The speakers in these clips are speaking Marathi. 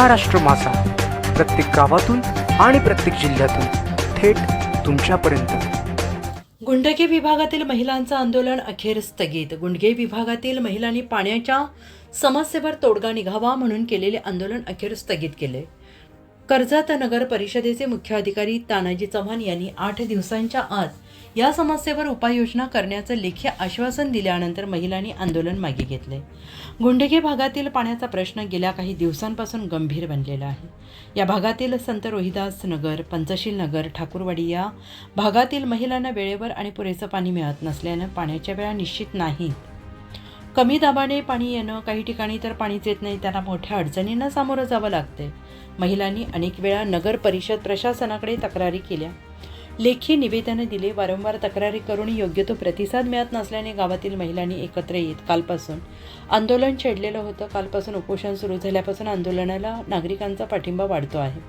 महाराष्ट्र मासा प्रत्येक गावातून आणि प्रत्येक जिल्ह्यातून थेट तुमच्यापर्यंत. गुंडगे विभागातील महिलांचं आंदोलन अखेर स्थगित. गुंडगे विभागातील महिलांनी पाण्याच्या समस्येवर तोडगा निघावा म्हणून केलेले आंदोलन अखेर स्थगित केले. कर्जत नगर परिषदेचे मुख्य अधिकारी तानाजी चव्हाण यांनी आठ दिवसांच्या आत या समस्येवर उपाययोजना करण्याचं लेखी आश्वासन दिल्यानंतर महिलांनी आंदोलन मागे घेतले. गुंडगे भागातील पाण्याचा प्रश्न गेल्या काही दिवसांपासून गंभीर बनलेला आहे. या भागातील संत रोहिदास नगर पंचशील नगर ठाकूरवाडी या भागातील महिलांना वेळेवर आणि पुरेसं पाणी मिळत नसल्यानं पाण्याच्या वेळा निश्चित नाहीत. कमी दाबाने पाणी येणं काही ठिकाणी तर पाणीच येत नाही. त्यांना मोठ्या अडचणींना सामोरं जावं लागते महिलांनी अनेक वेळा नगर परिषद प्रशासनाकडे तक्रारी केल्या. लेखी निवेदनं दिले वारंवार तक्रारी करून योग्य तो प्रतिसाद मिळत नसल्याने गावातील महिलांनी एकत्र येत. कालपासून आंदोलन छेडलेलं होतं. कालपासून उपोषण सुरू झाल्यापासून आंदोलनाला नागरिकांचा पाठिंबा वाढतो आहे.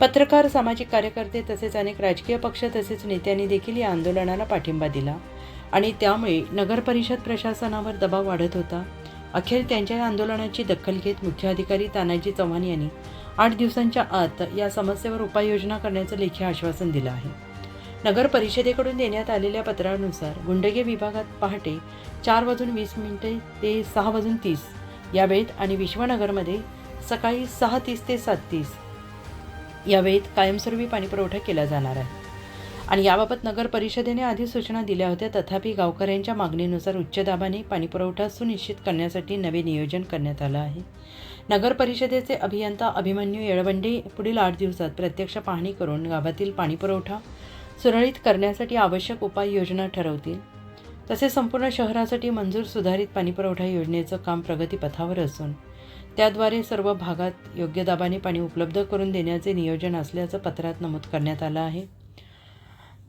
पत्रकार सामाजिक कार्यकर्ते तसेच अनेक राजकीय पक्ष तसेच नेत्यांनी देखील या आंदोलनाला पाठिंबा दिला आणि त्यामुळे नगर परिषद प्रशासनावर दबाव वाढत होता. अखेर त्यांच्या या आंदोलनाची दखल घेत मुख्य अधिकारी तानाजी चव्हाण यांनी आठ दिवसांच्या आत या समस्येवर उपाययोजना करण्याचं लेखी आश्वासन दिलं आहे. नगर परिषदेकडून देण्यात आलेल्या पत्रानुसार गुंडगे विभागात पहाटे चार वाजून वीस मिनिटे ते सहा वाजून तीस या वेळेत आणि विश्वनगरमध्ये सकाळी सहा तीस ते सात तीस या वेळेत कायमस्वरूपी पाणीपुरवठा केला जाणार आहे. आणि याबाबत नगर परिषदेने आधी सूचना दिल्या होत्या. तथापि गावकऱ्यांच्या मागणीनुसार उच्च दाबाने पाणीपुरवठा सुनिश्चित करण्यासाठी नवे नियोजन करण्यात आलं आहे. नगर परिषदेचे अभियंता अभिमन्यू येळवंडे पुढील आठ दिवसात प्रत्यक्ष पाहणी करून गावातील पाणीपुरवठा सुरळीत करण्यासाठी आवश्यक उपाययोजना ठरवतील. तसेच संपूर्ण शहरासाठी मंजूर सुधारित पाणीपुरवठा योजनेचं काम प्रगतीपथावर असून त्याद्वारे सर्व भागात योग्य दाबाने पाणी उपलब्ध करून देण्याचे नियोजन असल्याचं पत्रात नमूद करण्यात आलं आहे.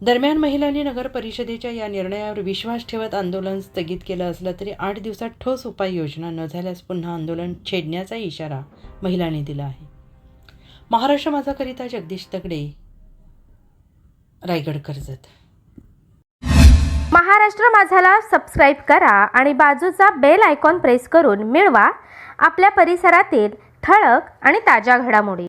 दरम्यान महिलांनी नगर परिषदेच्या या निर्णयावर विश्वास ठेवत आंदोलन स्थगित केलं असलं तरी आठ दिवसात ठोस उपाययोजना न झाल्यास पुन्हा आंदोलन छेडण्याचा इशारा महिलांनी दिला आहे. महाराष्ट्र माझाकरिता जगदीश तगडे रायगड कर्जत. महाराष्ट्र माझाला सबस्क्राईब करा आणि बाजूचा बेल आयकॉन प्रेस करून मिळवा. आपल्या परिसरातील ठळक आणि ताज्या घडामोडी.